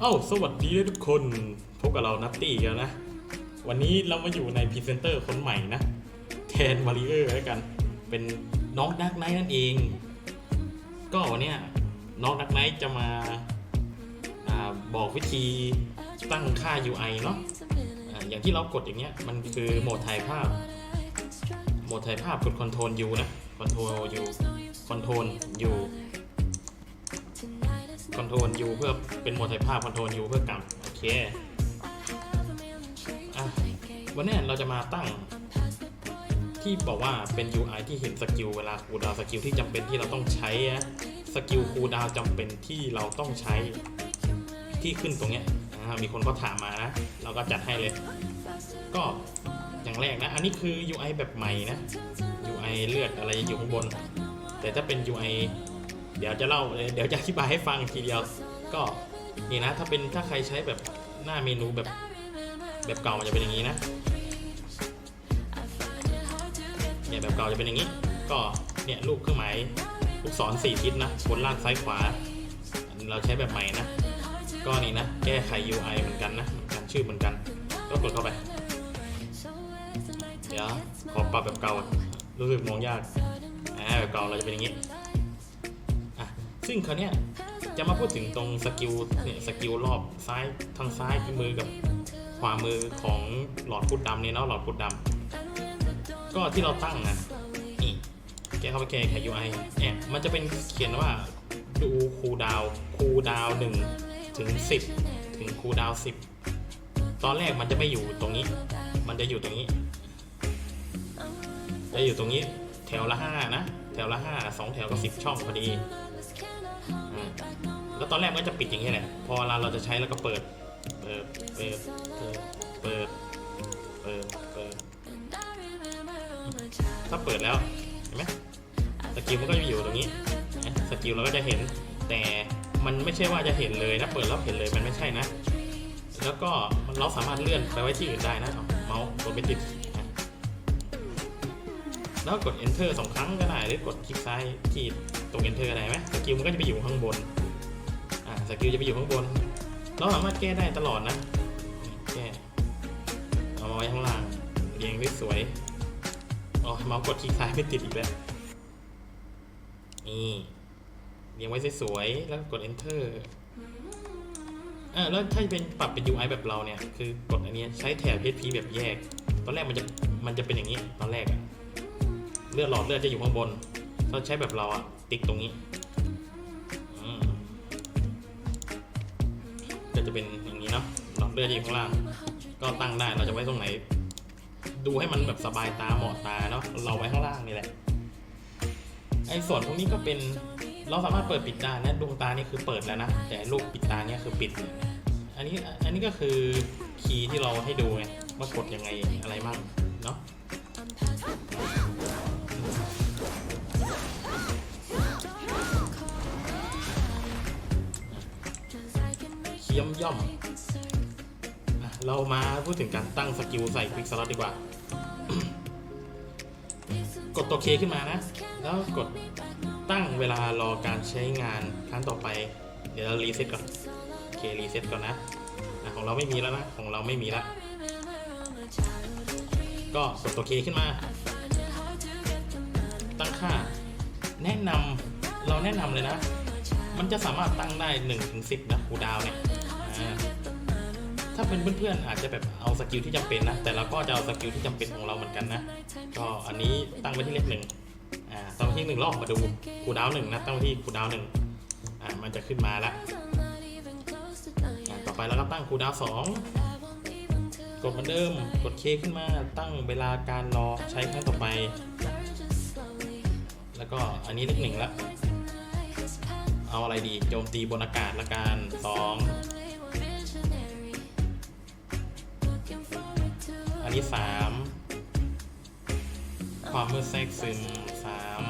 เอ้าสวัสดีทุกคนพบกับเรานัตตี้กันนะ วันนี้เรามาอยู่ในพรีเซนเตอร์คนใหม่นะแทนมาริเออร์แล้วกัน เป็นน้องดักไนท์นั่นเอง ก็วันนี้น้องดักไนท์จะมาอาบอกวิธีตั้งค่า UI เนาะอาอย่างที่เรากดอย่างเงี้ยมันคือโหมดถ่ายภาพ โหมดถ่ายภาพกด Ctrl U นะ Ctrl U Ctrl U คอนโทรล U เพื่อเป็นโหมดถ่ายภาพคอนโทรล U เพื่อกำโอเคอะวันนี้เราจะมาตั้งที่บอกว่าเป็น UI ที่เห็นสกิลเวลาคูดาวสกิลที่จำเป็นที่เราต้องใช้สกิลคูดาวจำเป็นที่เราต้องใช้ที่ขึ้นตรงเนี้ยมีคนก็ถามมานะ เราก็จัดให้เลย ก็อย่างแรกนะ อันนี้คือ UI แบบใหม่นะ UI เลือดอะไรอยู่ข้างบน แต่ถ้าเป็น UI เดี๋ยวจะเล่าเดี๋ยวจะอธิบายให้ฟังทีเดียว ก็นี่นะถ้าเป็นถ้าใครใช้แบบหน้าเมนูแบบแบบเก่ามันจะเป็นอย่างนี้นะเนี่ยแบบเก่าจะเป็นอย่างนี้ ก็เนี่ยลูกเครื่องหมายลูกศรสี่ทิศนะบนล่างซ้ายขวา เราใช้แบบใหม่นะ ก็นี่นะ แก้ไข UI เหมือนกันนะเหมือนกันชื่อเหมือนกัน ก็กดเข้าไป เดี๋ยวขอปรับแบบเก่ารู้สึกมองยากอ่าแบบเก่าเราจะเป็นอย่างนี้ ซึ่งคราเนี้ยจะมาพูดถึงตรงสกิลเนี่ยสกิลรอบซ้ายทางซ้ายมือกับขวามือของหลอดพุดดำเนี่ยเนาะหลอดพุดดำก็ที่เราตั้งนะนี่แกเข้าไปแก้ไข UI เนี่ยมันจะเป็นเขียนว่าดูคูดาวคูดาวหนึ่งถึงสิบถึงคูดาวสิบตอนแรกมันจะไม่อยู่ตรงนี้ มันจะอยู่ตรงนี้ จะอยู่ตรงนี้ แถวละห้านะ แถวละห้าสองแถวก็สิบช่องพอดี แล้วตอนแรกมันก็จะปิดอย่างนี้แหละพอเวลาเราจะใช้แล้วก็เปิด เปิด เปิด เปิด เปิด เปิด ถ้าเปิดแล้ว เห็นไหมสกิลมันก็จะอยู่ตรงนี้ สกิลเราก็จะเห็น แต่มันไม่ใช่ว่าจะเห็นเลยนะ เปิดแล้วเห็นเลยมันไม่ใช่นะ แล้วก็เราสามารถเลื่อนไปไว้ที่อื่นได้นะเมาส์กดไปติดแล้วกด enter สองครั้งก็ได้ หรือกดคลิกซ้ายที่ ตรง enter ได้ไหมสกิลมันก็จะไปอยู่ข้างบน อ่าสกิลจะไปอยู่ข้างบน เราสามารถแก้ได้ตลอดนะ แก้ เอามาไว้ข้างล่าง เรียงได้สวย อ๋อเมาส์กดคลิกซ้ายไม่ติดอีกแล้ว นี่ เรียงไว้สวยๆแล้วกด enter อ่าแล้วถ้าเป็นปรับเป็น UI แบบเราเนี่ย คือกดอันนี้ใช้แถบ HP แบบแยก ตอนแรกมันจะมันจะเป็นอย่างนี้ ตอนแรกอะเลือดหลอดเลือดจะอยู่ข้างบน เราใช้แบบเราอะ ติ๊กตรงนี้ก็จะเป็นอย่างนี้เนาะหลอดเลือดอยู่ข้างล่าง ก็ตั้งได้เราจะไว้ตรงไหน ดูให้มันแบบสบายตาเหมาะตาเนาะเราไว้ข้างล่างนี่แหละไอ้ส่วนพวกนี้ก็เป็นเราสามารถเปิดปิดได้นะดวงตานี่คือเปิดแล้วนะแต่ลูกปิดตาเนี่ยคือปิด อันนี้อันนี้ก็คือคีย์ที่เราให้ดูไงว่ากดยังไงอะไรบ้าง เนาะเคี้ยมย่อมเรามาพูดถึงการตั้งสกิลใส่ควิกสล็อตดีกว่า กดตัวเคขึ้นมานะ แล้วกดตั้งเวลารอการใช้งานครั้งต่อไป เดี๋ยวเรารีเซ็ตก่อนเครีเซ็ตก่อนนะอะของเราไม่มีแล้วนะ ของเราไม่มีแล้ว ก็กดตัวเคขึ้นมา ตั้งค่า แนะนำเราแนะนำเลยนะ มันจะสามารถตั้งได้1นถึงสินะคูดาวเนี่ยถ้าเป็นเพื่อนๆอาจจะแบบเอาสกิลที่จำเป็นนะ แต่เราก็จะเอาสกิลที่จำเป็นของเราเหมือนกันนะ ก็อันนี้ตั้งไว้ที่เลขหนึ่งอ่าตั้งไว้ที่หนึ่งรอบมาดูคูดาวหนึ่งนะตั้งไว้ที่คูดาวหนึ่งอ่ามันจะขึ้นมาแล้วต่อไปเราก็ตั้งคูดาวสองกดเหมือนเดิมกดเคขึ้นมาตั้งเวลาการรอใช้ครั้งต่อไป แล้วก็อันนี้เลขหนึ่งละ เอาอะไรดี โจมตีบนอากาศละกันสองอันนี้สามความมืดแทรกซึมสาม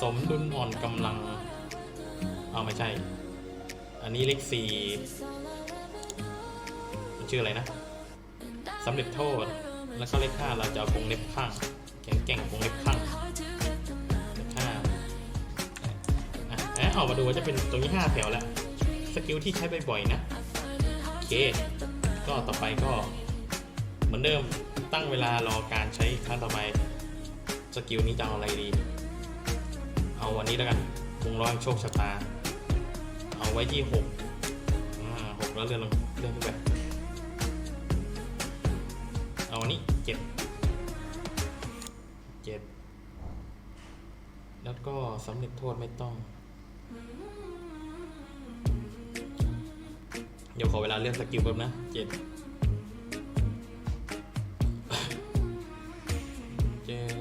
สมดุลอ่อนกำลัง เอาไม่ใช่ อันนี้เลขสี่มันชื่ออะไรนะสำเร็จโทษ แล้วก็เลขห้าเราจะเอากรงเล็บข้างแก่งแก่งกรงเล็บข้าง อะอะออกมาดูว่าจะเป็นตรงนี้ 5 แถวแล้ว สกิลที่ใช้บ่อยๆนะ โอเค ก็ต่อไปก็ เหมือนเดิมตั้งเวลารอการใช้ครั้งต่อไป สกิลนี้จะเอาอะไรดี เอาวันนี้แล้วกันวงร้อยโชคชะตา เอาไว้ที่หกอ่าหกแล้วเลื่อนลงเลื่อนขึ้นไปเอาอันนี้เจ็ดเจ็ดแล้วก็สำเร็จโทษไม่ต้อง เดี๋ยวขอเวลาเลื่อนสกิลแป๊บนะเจ็ดเจ็ด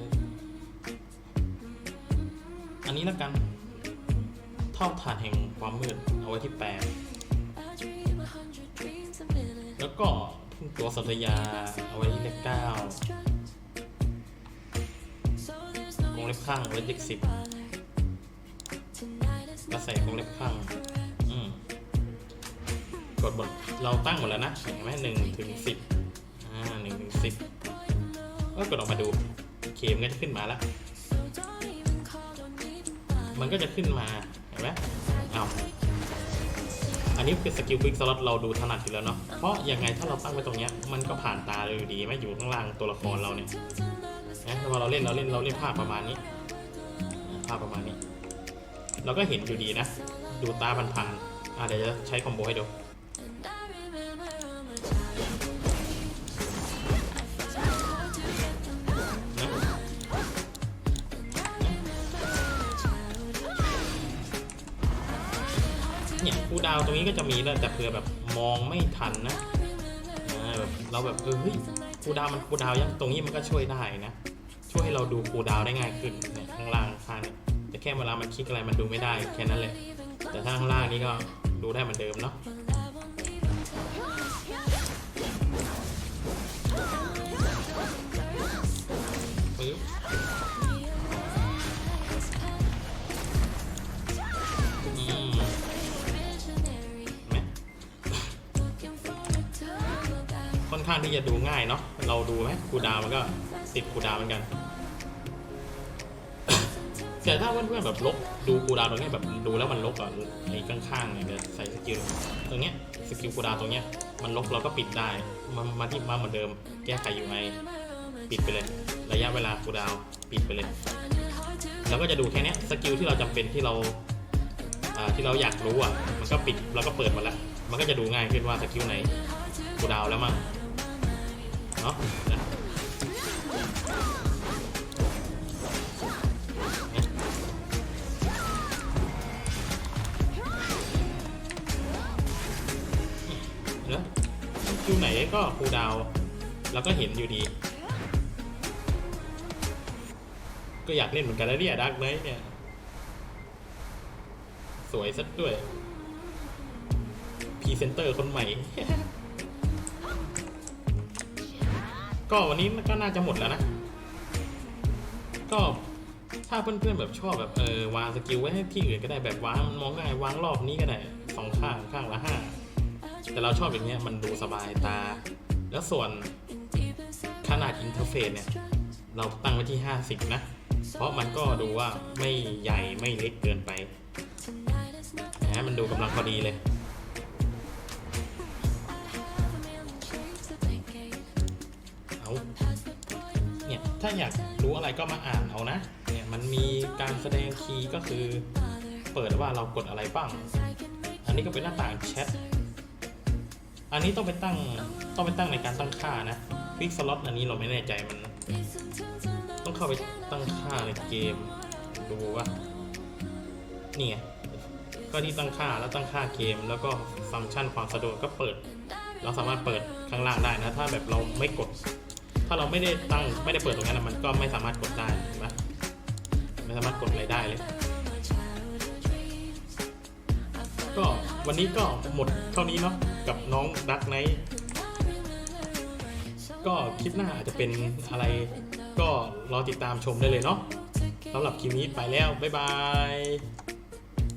อันนี้แล้วกันเท่าฐานแห่งความมืด เอาไว้ที่แปดแล้วก็ตัวสัตยาเอาไว้ที่เลขเก้ากรงเล็บข้างไว้เลขสิบกระแสกรงเล็บข้าง กดบทเราตั้งหมดแล้วนะเห็นไหมหนึ่งถึงสิบอ่าหนึ่งถึงสิบก็กดออกมาดูเคมนก็จะขึ้นมาแล้ว มันก็จะขึ้นมาเห็นไหมเอาอันนี้คือสกิลควิกสล็อตเราดูถนัดอยู่แล้วเนาะเพราะยังไงถ้าเราตั้งไว้ตรงเนี้ยมันก็ผ่านตาเราอยู่ดีไหมอยู่ข้างล่างตัวละครเราเนี่ยนะพอเราเล่นเราเล่นเราเล่นภาพประมาณนี้ภาพประมาณนี้ เราก็เห็นอยู่ดีนะ ดูตาผ่านๆอ่าเดี๋ยวจะใช้คอมโบให้ดู เนี่ยครูดาวตรงนี้ก็จะมีแล้วแต่เผื่อแบบมองไม่ทันนะแบบเราแบบเออเฮ้ยครูดาวมันครูดาวยังตรงนี้มันก็ช่วยได้นะ ช่วยให้เราดูครูดาวได้ง่ายขึ้นเนี่ยข้างล่างข้างเนี่ยแต่แค่เวลามันคลิกอะไรมันดูไม่ได้แค่นั้นแหละแต่ถ้าข้างล่างนี้ก็ดูได้เหมือนเดิมเนาะ ข้างที่จะดูง่ายเนาะเราดูไหมคูดาวมันก็ติดครูดาวเหมือนกัน แต่ถ้าเพื่อนๆแบบลบดูคูดาวตรงนี้ยแบบดูแล้วมันลบอะไอ้ข้างๆเนี่ยเดี๋ยวใส่สกิลตรงเนี้ยสกิลคูดาวตรงเนี้ยมันลบเราก็ปิดได้มามาที่มาเหมือนเดิม แก้ไขอยู่ไงปิดไปเลย ระยะเวลาคูดาวปิดไปเลยแล้วก็จะดูแค่เนี้ยสกิลที่เราจำเป็นที่เราอ่าที่เราอยากรู้อะมันก็ปิดแล้วก็เปิดมาแล้วมันก็จะดูง่ายขึ้นว่าสกิลไหนกูดาวแล้วมั้ง เนาะนะเนอะสกิลไหนก็คูดาวน์แล้วก็เห็นอยู่ดี ก็อยากเล่นเหมือนกันแล้วเนี่ยดักไนท์เนี่ย สวยซะด้วยพรีเซนเตอร์คนใหม่ ก็วันนี้ก็น่าจะหมดแล้วนะ ก็ถ้าเพื่อนๆแบบชอบแบบเออวางสกิลไว้ให้ที่อื่นก็ได้แบบวางมันมองง่ายวางรอบนี้ก็ได้สองข้างข้างละห้าแต่เราชอบอย่างเงี้ยมันดูสบายตา แล้วส่วนขนาดอินเทอร์เฟซเนี่ย เราตั้งไว้ที่ 50 นะ เพราะมันก็ดูว่าไม่ใหญ่ไม่เล็กเกินไปนะมันดูกำลังพอดีเลย ถ้าอยากรู้อะไรก็มาอ่านเอานะ เนี่ยมันมีการแสดงคีย์ก็คือ เปิดว่าเรากดอะไรบ้าง อันนี้ก็เป็นหน้าต่างแชท อันนี้ต้องไปตั้งต้องไปตั้งในการตั้งค่านะฟิกสล็อตอันนี้เราไม่แน่ใจมัน ต้องเข้าไปตั้งค่าในเกม ดูว่านี่ไงก็ที่ตั้งค่าแล้วตั้งค่าเกม แล้วก็ฟังก์ชันความสะดวกก็เปิด เราสามารถเปิดข้างล่างได้นะ ถ้าแบบเราไม่กด ถ้าเราไม่ได้ตั้งไม่ได้เปิดตรงนั้นมันก็ไม่สามารถกดได้เห็นไหมไม่สามารถกดอะไรได้เลย ก็วันนี้ก็หมดเท่านี้เนาะกับน้องดักไนท์ก็คลิปหน้าอาจจะเป็นอะไรก็รอติดตามชมได้เลยเนาะสำหรับคลิปนี้ไปแล้ว บ๊ายบาย